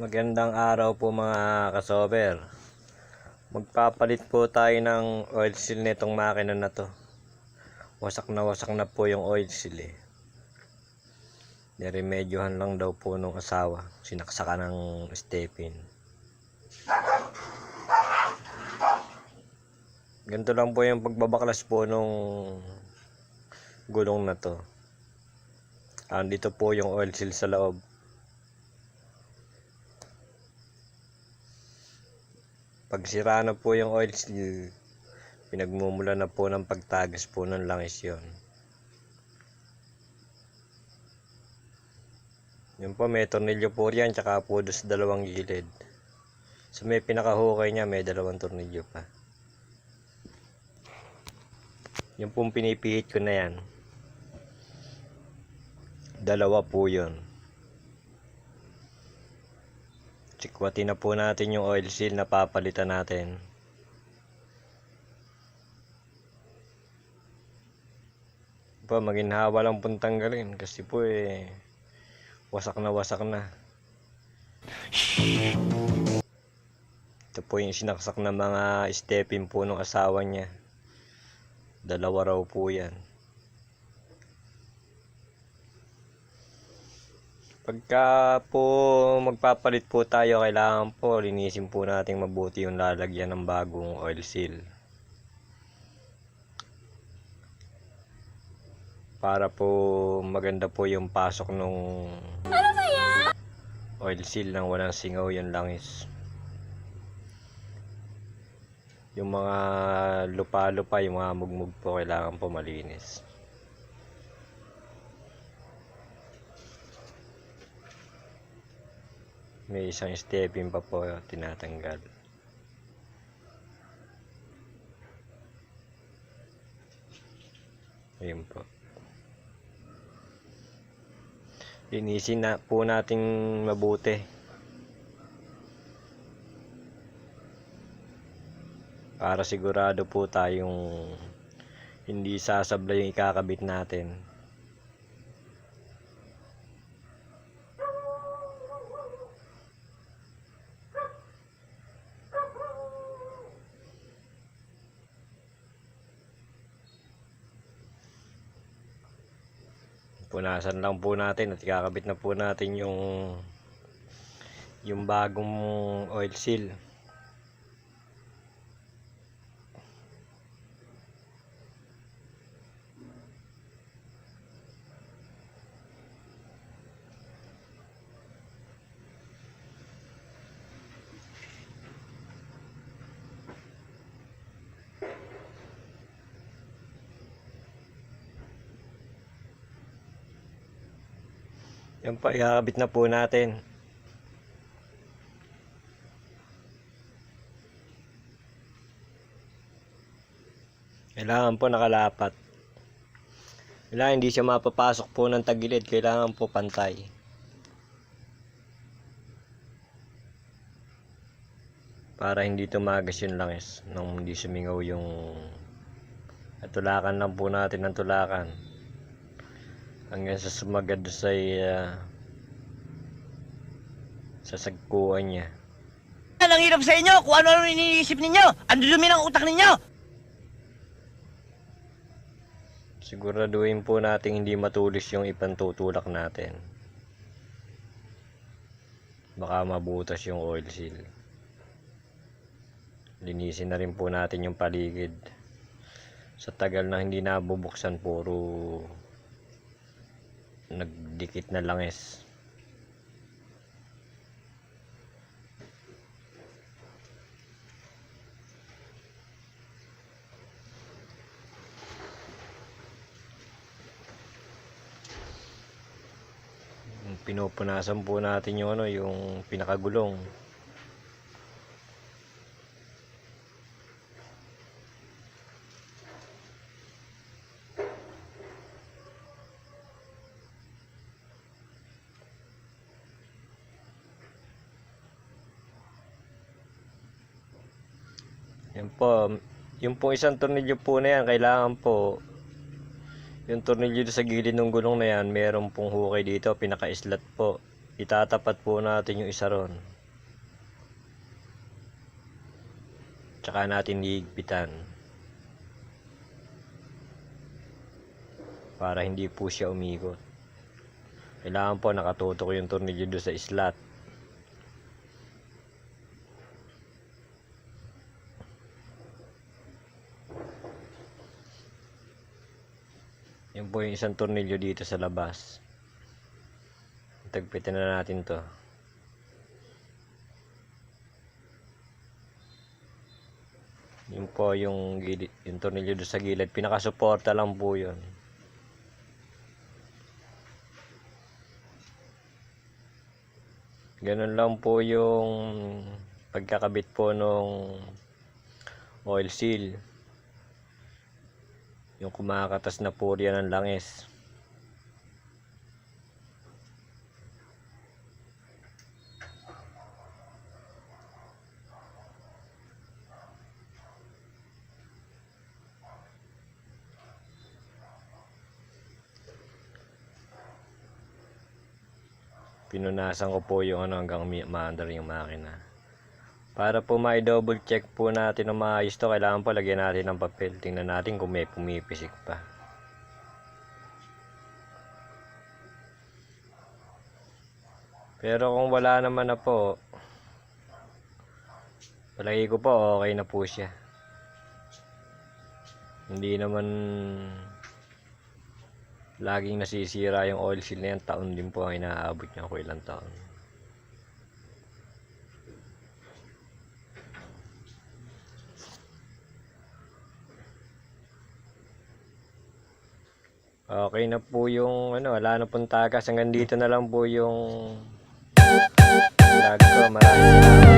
Magandang araw po mga kasober. Magpapalit po tayo ng oil seal nitong makina na to. Wasak na wasak na po yung oil seal eh. Niremedyohan lang daw po nung asawa. Sinaksaka ng stepin. Ganito lang po yung pagbabaklas po nung gulong na to. Andito po yung oil seal sa loob. Pag sira na po yung oil seal, pinagmumula na po ng pagtagas po ng langis yon. Yun po, may tornilyo po riyan, tsaka po doon sa dalawang gilid. So may pinakahukay niya, may dalawang tornilyo pa. Yung pong pinipihit ko na yan. Dalawa po yun. Sikwatin na po natin yung oil seal na papalitan natin. Po, maginhawa lang pong tanggalin kasi po eh wasak na wasak na. Ito po yung sinaksak na mga stepin po ng asawa niya. Dalawa raw po yan. Pagka po magpapalit po tayo, kailangan po linisin po natin mabuti yung lalagyan ng bagong oil seal. Para po maganda po yung pasok nung oil seal nang walang singaw yung langis. Yung mga lupa-lupa, yung mga mugmug po kailangan po malinis. May isang stepin pa po tinatanggal. Ayun po. Linisin na po nating mabuti. Para sigurado po tayong hindi sasablay yung ikakabit natin. Punasan lang po natin at ikakabit na po natin yung yung bagong oil seal. Yan pa, ikakabit na po natin. Kailangan po nakalapat. Kailangan hindi siya mapapasok po ng tagilid. Kailangan po pantay. Para hindi tumagas yung langis nung hindi sumingaw yung at tulakan lang po natin ng tulakan hanggang sa sumagad sa uh, sa sagkuhan niya. Ang hirap sa inyo kung ano-ano iniisip ninyo. Ang dumi ng utak ninyo. Siguraduhin po natin hindi matulis yung ipantutulak natin. Baka mabutas yung oil seal. Linisin na rin po natin yung paligid. Sa tagal na hindi nabubuksan, puro nagdikit na langis. Pinupunasan po natin yung ano, yung pinakagulong. Yan po. Um, yung po isang tornilyo po na yan, kailangan po yung tornilyo sa gilid ng gulong na yan, meron pong hukay dito, pinaka-islat po. Itatapat po natin yung isa ron. Tsaka natin higpitan. Para hindi po siya umikot. Kailangan po nakatutok yung tornilyo sa islat. Yan po yung isang tornilyo dito sa labas. Tagpitin na natin to. Yun po yung, gilid, yung tornilyo doon sa gilid. Pinakasuporta lang po yun. Ganun lang po yung pagkakabit po nung oil seal. Yung kumakatas na purya ng langis. Pinunasan ko po yung ano hanggang maandar yung makina. Para po ma-double check po natin na maayos to, kailangan po lagyan natin ng papel. Tingnan natin kung may pumipisik pa. Pero kung wala naman na po, palagi ko po okay na po siya. Hindi naman laging nasisira yung oil seal na yan. Taon din po ang inaabot niya kung ilang taon. Okay na po yung ano, wala na pong tagas. Hanggang dito na lang po yung vlog ko. Maraming salamat.